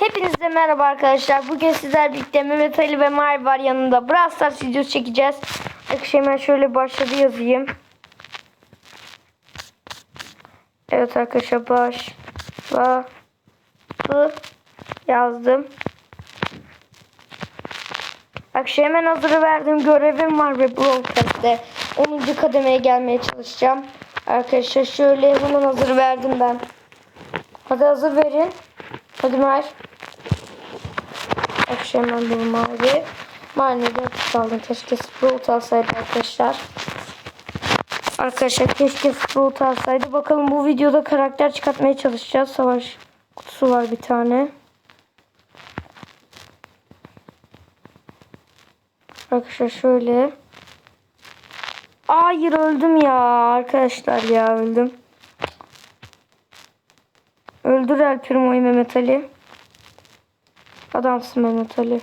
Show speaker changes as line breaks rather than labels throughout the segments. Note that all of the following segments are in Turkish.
Hepinize merhaba arkadaşlar. Bugün sizler birlikte Mehmet Ali ve Mahir var yanında. Brawl Stars videosu çekeceğiz. Arkadaşlar hemen şöyle başladı yazayım. Evet arkadaşlar başladı yazdım. Arkadaşlar hemen hazırı verdim. Görevim var ve Broadcast'te 10. kademeye gelmeye çalışacağım. Arkadaşlar şöyle hemen hazır verdim ben. Hadi hazır verin. Hadi Mahir. Akşam hemen bu mavi. Mavi de aldım. Keşke Sprout alsaydı arkadaşlar. Arkadaşlar keşke Sprout alsaydı. Bakalım bu videoda karakter çıkartmaya çalışacağız. Savaş kutusu var bir tane. Arkadaşlar şöyle. Hayır öldüm ya arkadaşlar ya öldüm. Öldür El Primo'yu Mehmet Ali. Adamsın Mehmet Ali.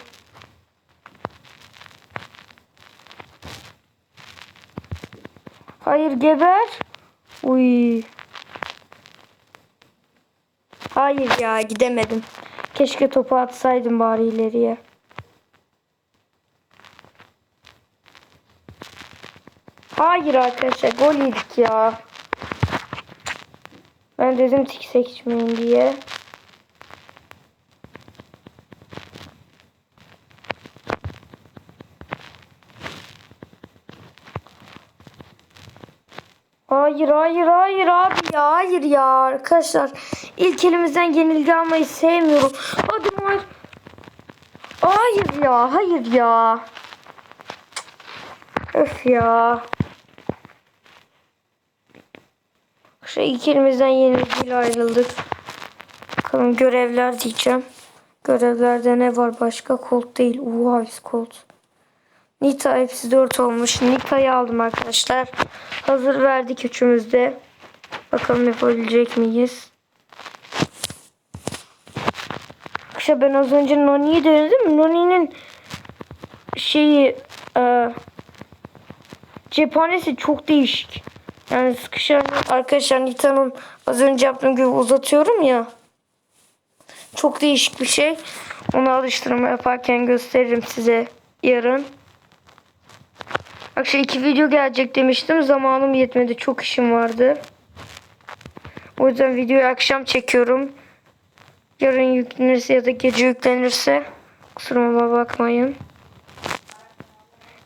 Hayır geber. Uy. Hayır ya gidemedim. Keşke topu atsaydım bari ileriye. Hayır arkadaşlar gol yedik ya. Ben dedim tik seçmeyin diye. Hayır hayır hayır abi ya hayır ya arkadaşlar ilk elimizden yenilgi almayı sevmiyorum. Hadi hayır. Hayır ya hayır ya. Öf ya. Şu ilk elimizden yenilgiyle ayrıldık. Bakalım görevler diyeceğim. Görevlerde ne var başka? Colt değil. Uha Colt. Nita hepsi 4 olmuş. Nita'yı aldım arkadaşlar. Hazır verdik üçümüzde. Bakalım yapabilecek miyiz? Arkadaşlar ben az önce Noni'yi denedim. Noni'nin şeyi e, cephanesi çok değişik. Yani sıkışan arkadaşlar Nita'nın az önce yaptığım gibi uzatıyorum ya. Çok değişik bir şey. Onu alıştırma yaparken gösteririm size yarın. Akşam iki video gelecek demiştim. Zamanım yetmedi. Çok işim vardı. O yüzden videoyu akşam çekiyorum. Yarın yüklenirse ya da gece yüklenirse kusuruma bakmayın.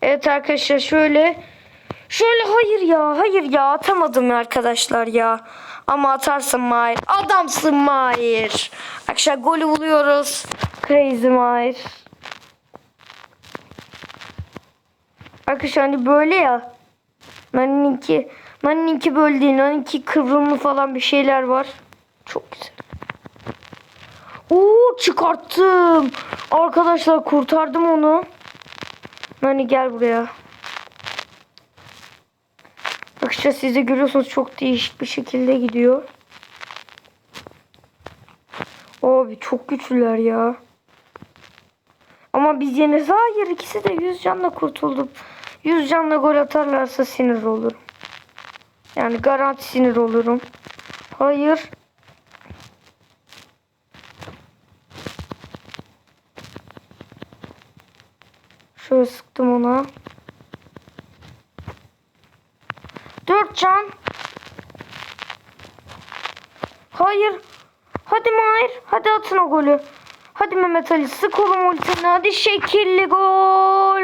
Evet arkadaşlar şöyle şöyle hayır ya hayır ya atamadım arkadaşlar ya. Ama atarsın Mahir. Adamsın Mahir. Arkadaşlar golü buluyoruz. Crazy Mahir. Arkadaşlar hani böyle ya. Nani'ninki Nani'ninki böyle değil. Nani'ninki kıvrımlı falan bir şeyler var. Çok güzel. Oo çıkarttım. Arkadaşlar kurtardım onu. Nani gel buraya. Arkadaşlar siz de görüyorsunuz çok değişik bir şekilde gidiyor. Abi çok güçlüler ya. Ama biz yeniriz. Hayır ikisi de 100 canla kurtulduk. 100 canla gol atarlarsa sinir olurum. Yani garanti sinir olurum. Hayır. Şöyle sıktım ona. 4 can. Hayır. Hadi Mahir. Hadi atın o golü. Hadi Mehmet Ali sık oğlum ultini. Hadi şekilli gol.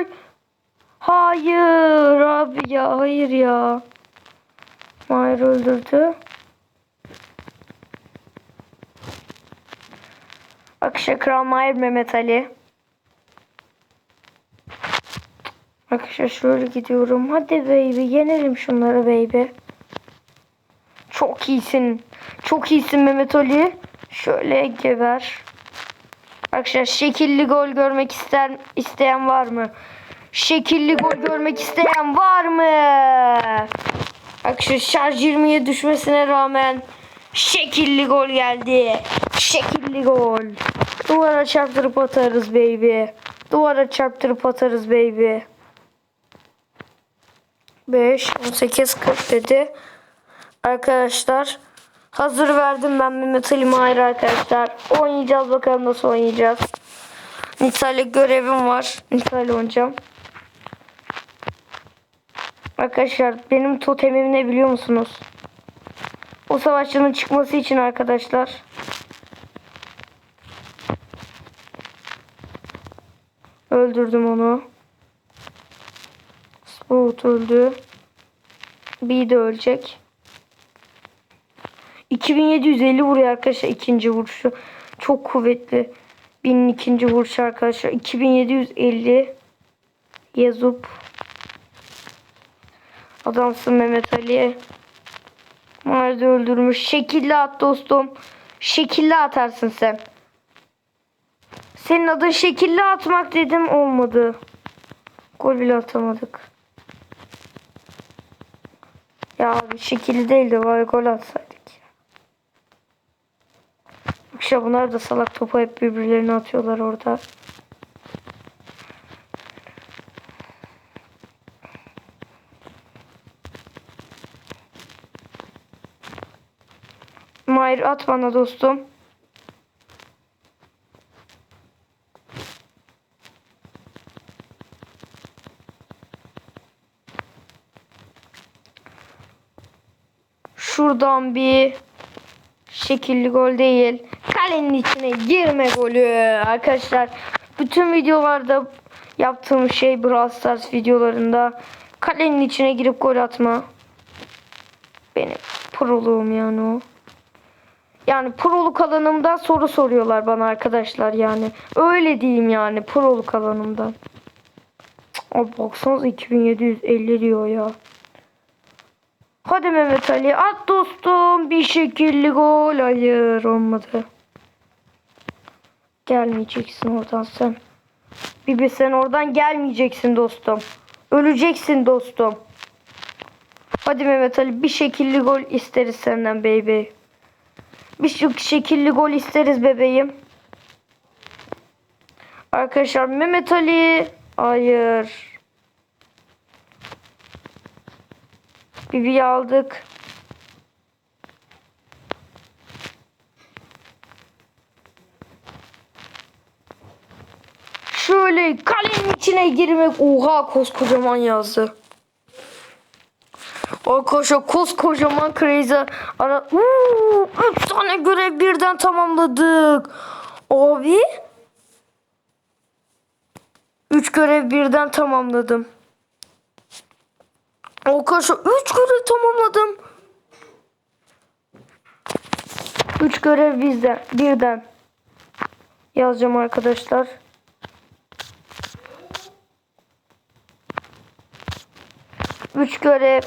Hayır abi ya hayır ya. Mahir öldürdü. Akışa Kral Mahir Mehmet Ali. Akışa şöyle gidiyorum. Hadi baby yenerim şunları baby. Çok iyisin. Çok iyisin Mehmet Ali. Şöyle geber. Arkadaşlar şekilli gol görmek ister isteyen var mı? Şekilli gol görmek isteyen var mı? Arkadaşlar şarj 20'ye düşmesine rağmen şekilli gol geldi. Şekilli gol. Duvara çarptırıp atarız baby. Duvara çarptırıp atarız baby. 5, 18, 40 dedi. Arkadaşlar Hazır verdim ben Mehmet Ali Mahir arkadaşlar. Oynayacağız bakalım nasıl oynayacağız. Nita ile görevim var. Nita ile oynayacağım. Arkadaşlar benim totemim ne biliyor musunuz? O savaşçının çıkması için arkadaşlar. Öldürdüm onu. Sprout öldü. B de ölecek. 2750 vuruyor arkadaşlar ikinci vuruşu. Çok kuvvetli. Binin ikinci vuruşu arkadaşlar. 2750 Yazup. Adamsın Mehmet Ali. Nerede öldürmüş. Şekilli at dostum. Şekilli atarsın sen. Senin adın şekilli atmak dedim olmadı. Gol bile atamadık. Ya abi şekilli değil de var gol atsaydık. ya. Akşam bunlar da salak topu hep birbirlerine atıyorlar orada. Mahir at bana dostum. Şuradan bir şekilli gol değil. Kalenin içine girme golü. Arkadaşlar bütün videolarda yaptığım şey Brawl Stars videolarında kalenin içine girip gol atma. Benim proluğum yani o. Yani proluk alanımdan soru soruyorlar bana arkadaşlar yani. Öyle diyeyim yani proluk alanımdan. Cık, Abi baksanıza 2750 diyor ya. Hadi Mehmet Ali at dostum bir şekilli gol. Hayır olmadı. Gelmeyeceksin oradan sen. Bibi sen oradan gelmeyeceksin dostum. Öleceksin dostum. Hadi Mehmet Ali bir şekilli gol isteriz senden baby. Bir şu şekilli gol isteriz bebeğim. Arkadaşlar Mehmet Ali. Hayır. Bibi'yi aldık. Şöyle kalenin içine girmek. Oha koskocaman yazdı. Arkadaşlar koskocaman crazy ara Uuu, üç tane görev birden tamamladık. Abi. Üç görev birden tamamladım. Arkadaşlar 3 görev tamamladım. 3 görev bizden birden yazacağım arkadaşlar. Üç görev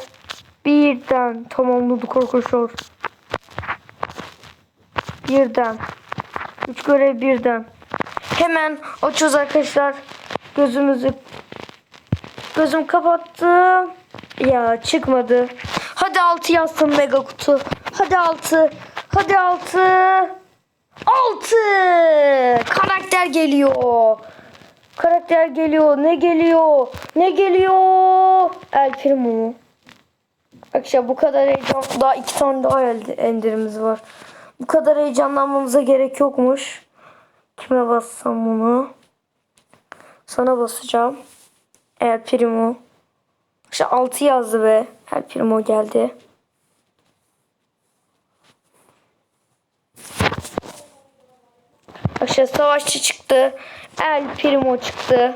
birden tamamladık arkadaşlar. Birden. Üç görev birden. Hemen açıyoruz arkadaşlar. Gözümüzü Gözüm kapattım. Ya çıkmadı. Hadi 6 yazsın mega kutu. Hadi 6. Hadi 6. 6. Karakter geliyor. Karakter geliyor. Ne geliyor? Ne geliyor? El Primo mu? Akşam bu kadar heyecan. Daha iki tane daha enderimiz var. Bu kadar heyecanlanmamıza gerek yokmuş. Kime bassam bunu? Sana basacağım. El Primo. İşte 6 yazdı be. El Primo geldi. Aşağı savaşçı çıktı. El Primo çıktı.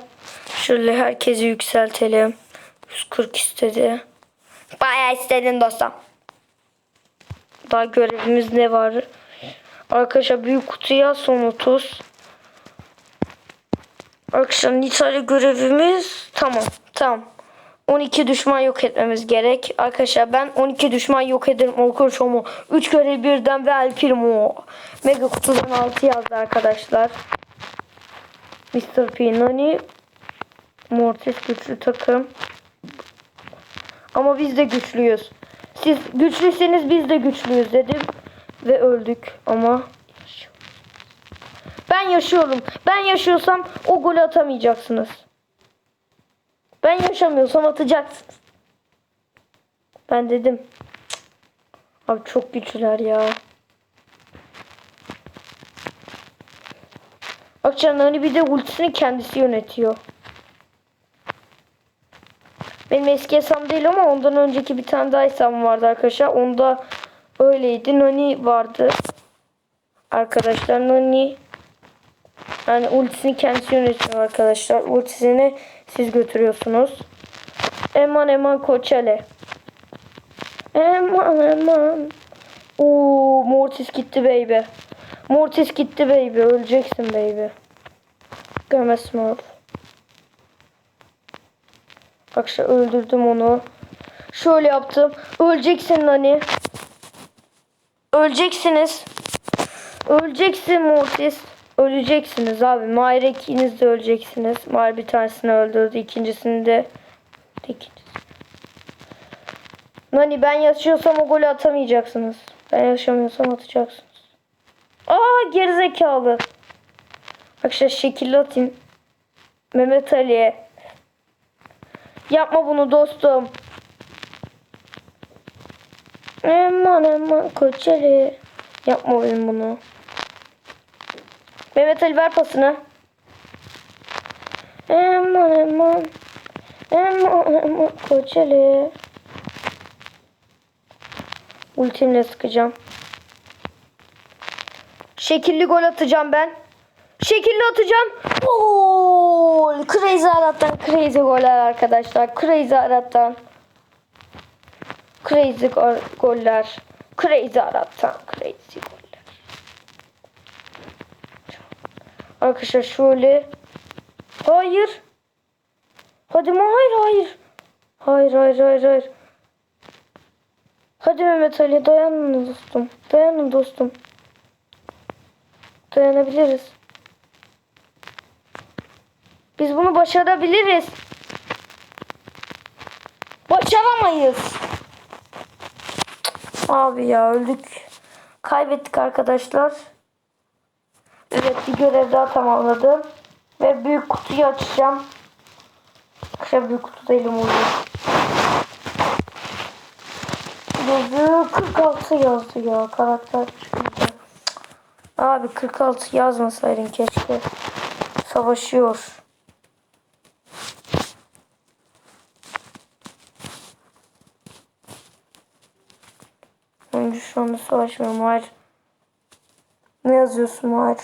Şöyle herkesi yükseltelim. 140 istedi. Bayağı istedin dostum. Daha görevimiz ne var? Arkadaşlar büyük kutuya son 30. Arkadaşlar Nita'yla görevimiz tamam. Tamam. 12 düşman yok etmemiz gerek. Arkadaşlar ben 12 düşman yok ederim. Ama 3 görev birden ve El Primo. Mega kutudan 6 yazdı arkadaşlar. Mr. P, Mortis güçlü takım. Ama biz de güçlüyüz. Siz güçlüseniz biz de güçlüyüz dedim. Ve öldük ama. Ben yaşıyorum. Ben yaşıyorsam o golü atamayacaksınız. Ben yaşamıyorsam atacaksınız. Ben dedim. Abi çok güçlüler ya. Akçan'ın hani bir de ultisini kendisi yönetiyor. Benim eski hesabım değil ama ondan önceki bir tane daha hesabım vardı arkadaşlar. Onda öyleydi. Nani vardı. Arkadaşlar Nani yani ultisini kendisi yönetiyor arkadaşlar. Ultisini siz götürüyorsunuz. Eman eman koçale. Eman eman. Oo Mortis gitti baby. Mortis gitti baby. Öleceksin baby. Görmezsin oğlum. Bak şu öldürdüm onu. Şöyle yaptım. Öleceksin Nani. Öleceksiniz. Öleceksin Mortis. Öleceksiniz abi. Mahir ikiniz de öleceksiniz. Mahir bir tanesini öldürdü. İkincisini de. İkincisi. Nani ben yaşıyorsam o golü atamayacaksınız. Ben yaşamıyorsam atacaksınız. Aa gerizekalı. Bak şu şekilli atayım. Mehmet Ali'ye. Yapma bunu dostum. Aman aman koç Ali. Yapma benim bunu. Mehmet Ali ver pasını. Aman aman. Aman aman koç Ali. Ultimle sıkacağım. Şekilli gol atacağım ben. Şekilli atacağım. Gol. Crazy Arat'tan crazy goller arkadaşlar. Crazy Arat'tan. Crazy go- goller. Crazy Arat'tan crazy goller. Arkadaşlar şöyle. Hayır. Hadi mi? Hayır hayır. Hayır hayır hayır hayır. Hadi Mehmet Ali dayanın dostum. Dayanın dostum. Dayanabiliriz. Biz bunu başarabiliriz. Başaramayız. Abi ya öldük. Kaybettik arkadaşlar. Evet bir görev daha tamamladım. Ve büyük kutuyu açacağım. Akşam büyük kutu değilim oluyor. Yazı 46 yazdı ya karakter çıkınca. Abi 46 yazmasaydın keşke. Savaşıyor. Anda savaşmıyorum. Hayır. Ne yazıyorsun Hayır.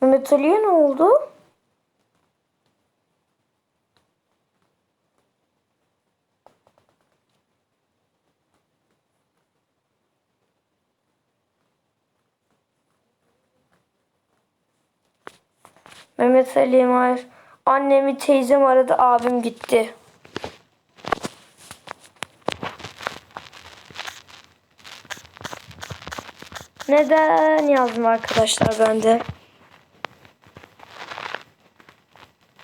Mehmet Ali'ye ne oldu? Mehmet Ali hayır. Annemi teyzem aradı abim gitti. Neden yazdım arkadaşlar ben de.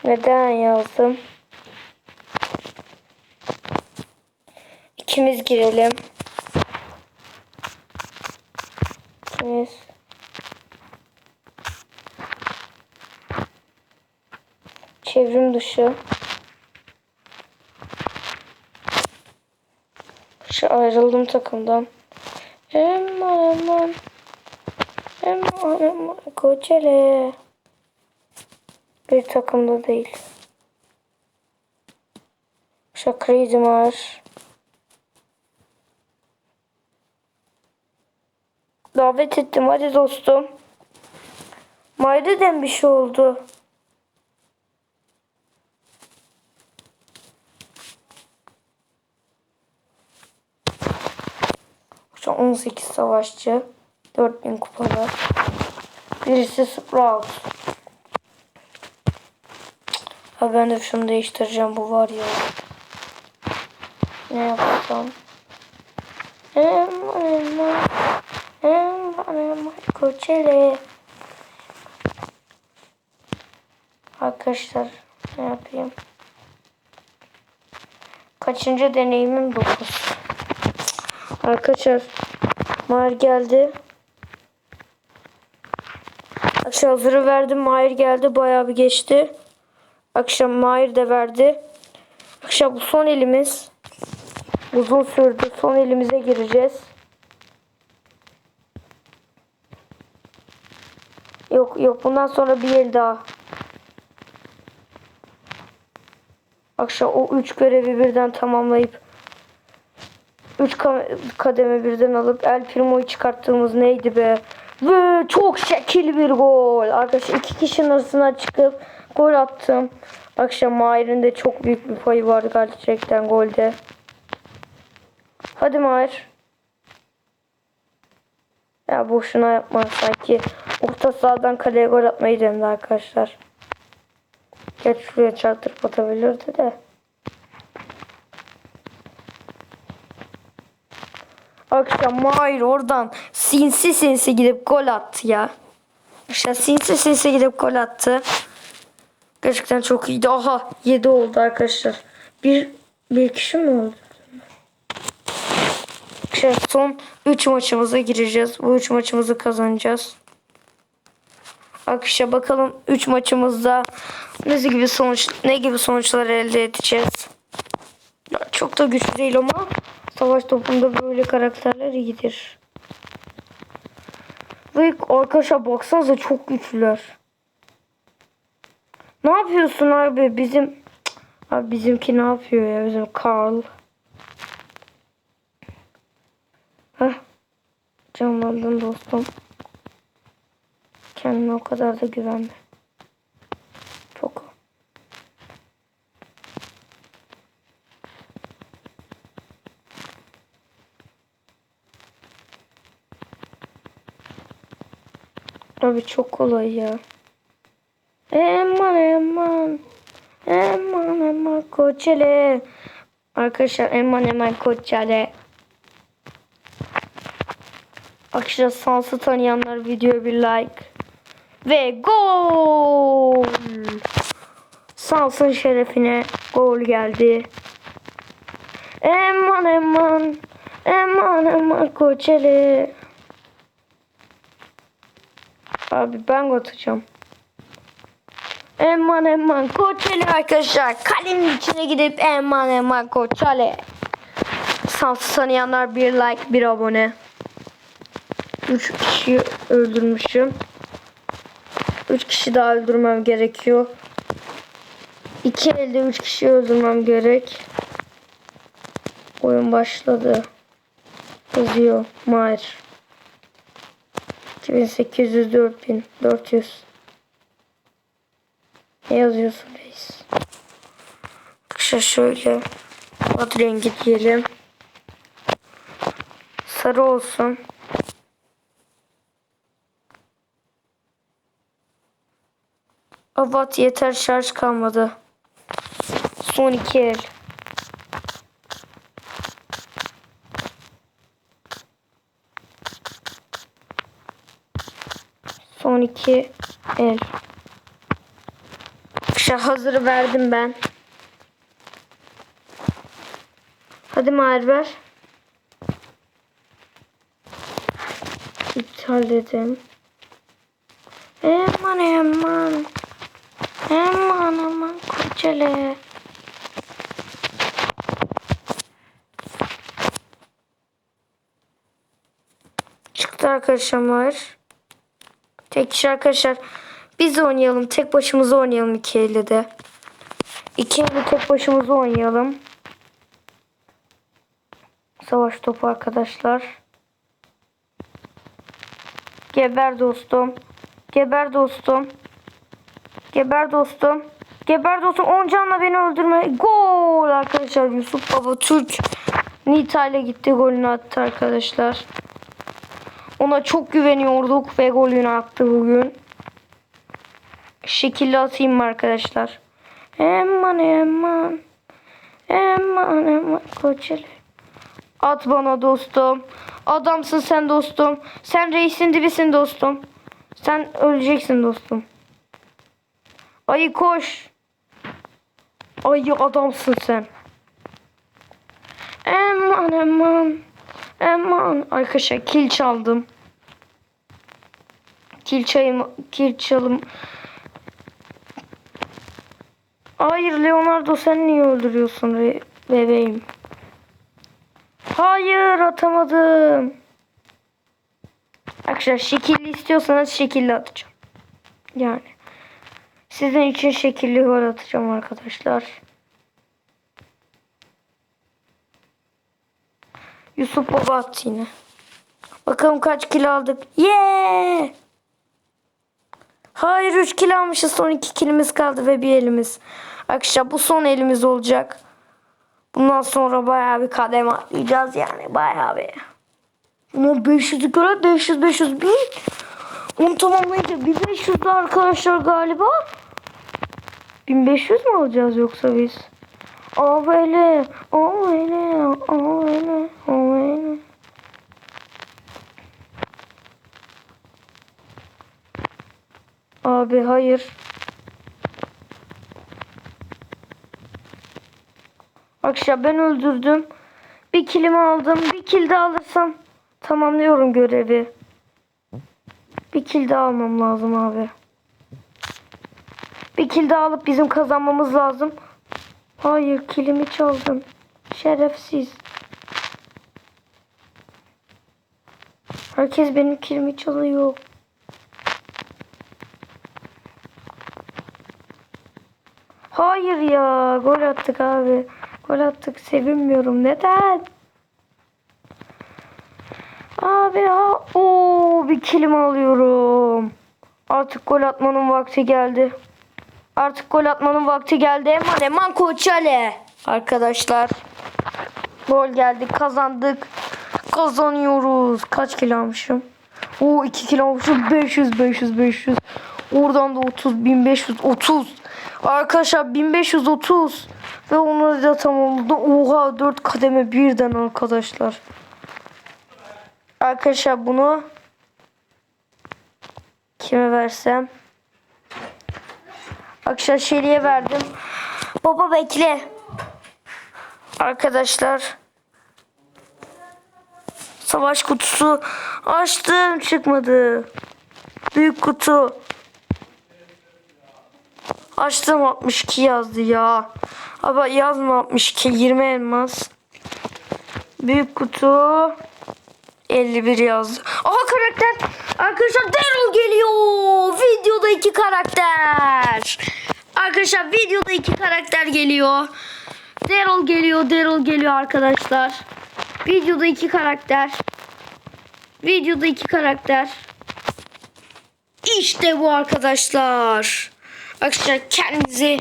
Neden yazdım? İkimiz girelim. İkimiz. Çevrim dışı. Şu ayrıldım takımdan. Aman aman. Aman aman. Koçele. Bir takımda değil. Crazy var. Davet ettim hadi dostum. Mayde'den bir şey oldu. Şu an 18 savaşçı. 4000 kupada. Birisi Sprout. Ha ben de şunu değiştireceğim. Bu var ya. Ne yapsam? Aman aman. Aman aman. Koçele. Arkadaşlar ne yapayım? Kaçıncı deneyimim 9. Arkadaşlar Mahir geldi. Hazırı verdim. Mahir geldi. Bayağı bir geçti. Akşam Mahir de verdi. Akşam bu son elimiz. Uzun sürdü. Son elimize gireceğiz. Yok yok bundan sonra bir el daha. Akşam o üç görevi birden tamamlayıp üç ka- kademe birden alıp El Primo'yu çıkarttığımız neydi be? Ve çok şekil bir gol. Arkadaşlar iki kişinin arasına çıkıp gol attım. Akşam Mahir'in de çok büyük bir payı var gerçekten golde. Hadi Mahir. Ya boşuna yapma sanki. Orta sahadan kaleye gol atmayı denedi arkadaşlar. Geç şuraya çarptırıp atabilirdi de. Akşam Mahir oradan sinsi sinsi gidip gol attı ya. İşte sinsi sinsi gidip gol attı. Gerçekten çok iyiydi. Aha 7 oldu arkadaşlar. Bir, bir kişi mi oldu? Şey, son 3 maçımıza gireceğiz. Bu 3 maçımızı kazanacağız. Arkadaşlar bakalım 3 maçımızda ne gibi sonuç ne gibi sonuçlar elde edeceğiz. Çok da güçlü değil ama savaş topunda böyle karakterler iyidir. Ve arkadaşlar baksanıza çok güçlüler. Ne yapıyorsun abi bizim abi bizimki ne yapıyor ya bizim Carl. Heh. Canlandın dostum. Kendine o kadar da güvenme. Abi çok kolay ya. Eman eman. Eman eman koçele. Arkadaşlar eman eman koçele. Arkadaşlar sansı tanıyanlar videoya bir like. Ve gol. Sansın şerefine gol geldi. Eman eman. Eman eman koçele. Abi ben atacağım. Eman eman koçele arkadaşlar. Kalenin içine gidip eman eman koçele. Sansı tanıyanlar bir like bir abone. 3 kişi öldürmüşüm. 3 kişi daha öldürmem gerekiyor. 2 elde 3 kişi öldürmem gerek. Oyun başladı. Yazıyor. Mahir. 2800 4400. Ne yazıyorsun reis? Arkadaşlar şöyle. Ad rengi diyelim. Sarı olsun. Avat yeter şarj kalmadı. Son iki el. Son iki el. İşte hazırı verdim ben. Hadi Mahir ver. İptal dedim. Aman aman. Aman aman kocale. Çıktı arkadaşlar Mahir. Tek kişi arkadaşlar. Biz oynayalım. Tek başımıza oynayalım iki elle de. İki elle tek başımıza oynayalım. Savaş topu arkadaşlar. Geber dostum. Geber dostum. Geber dostum. Geber dostum. 10 canla beni öldürme. Gol arkadaşlar. Yusuf Baba Türk. Nita ile gitti golünü attı arkadaşlar. Ona çok güveniyorduk ve golünü attı bugün. Şekilli atayım mı arkadaşlar? Eman eman. Eman eman. Koçeli. At bana dostum. Adamsın sen dostum. Sen reisin dibisin dostum. Sen öleceksin dostum. Ayı koş. Ayı adamsın sen. Eman eman. Eman. Arkadaşlar kil çaldım. Kil çayım, kil çalım. Hayır Leonardo sen niye öldürüyorsun bebeğim? Hayır atamadım. Arkadaşlar şekilli istiyorsanız şekilli atacağım. Yani. Sizin için şekilli gol atacağım arkadaşlar. Yusuf Baba attı yine. Bakalım kaç kilo aldık. Yeah! Hayır 3 kilo almışız. Son 2 kilimiz kaldı ve bir elimiz. Arkadaşlar bu son elimiz olacak. Bundan sonra bayağı bir kademe atlayacağız yani. Bayağı bir. Buna 500 göre 500 500 bin. Onu tamamlayınca bir 500 de arkadaşlar galiba. 1500 mi alacağız yoksa biz? Aa böyle. Aa böyle. Abi hayır. Akşam ben öldürdüm. Bir kilimi aldım. Bir kil de alırsam tamamlıyorum görevi. Bir kil daha almam lazım abi. Bir kil daha alıp bizim kazanmamız lazım. Hayır kilimi çaldın. Şerefsiz. Herkes benim kilimi çalıyor. Hayır ya gol attık abi. Gol attık sevinmiyorum. Neden? Abi ya. Oo bir kilim alıyorum. Artık gol atmanın vakti geldi. Artık gol atmanın vakti geldi. Eman Eman Koçale. Arkadaşlar. Gol geldi. Kazandık. Kazanıyoruz. Kaç kilo almışım? Oo 2 kilo almışım. 500 500 500. Oradan da 30 1530. Arkadaşlar 1530. Ve onu da tamamladı. Oha 4 kademe birden arkadaşlar. Arkadaşlar bunu kime versem? Arkadaşlar Şeri'ye verdim. Baba bekle. Arkadaşlar. Savaş kutusu açtım çıkmadı. Büyük kutu. Açtım 62 yazdı ya. Ama yazma 62 20 elmas. Büyük kutu 51 yazdı. Aha karakter. Arkadaşlar Daryl geliyor. Videoda iki karakter. Arkadaşlar videoda iki karakter geliyor. Daryl geliyor. Daryl geliyor arkadaşlar. Videoda iki karakter. Videoda iki karakter. İşte bu arkadaşlar. Arkadaşlar kendinizi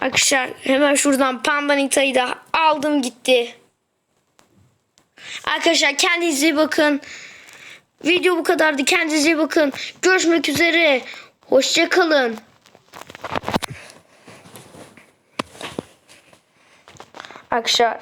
Arkadaşlar hemen şuradan Pandanita'yı da aldım gitti. Arkadaşlar kendinize bakın. Video bu kadardı. Kendinize bakın. Görüşmek üzere. Hoşçakalın. Arkadaşlar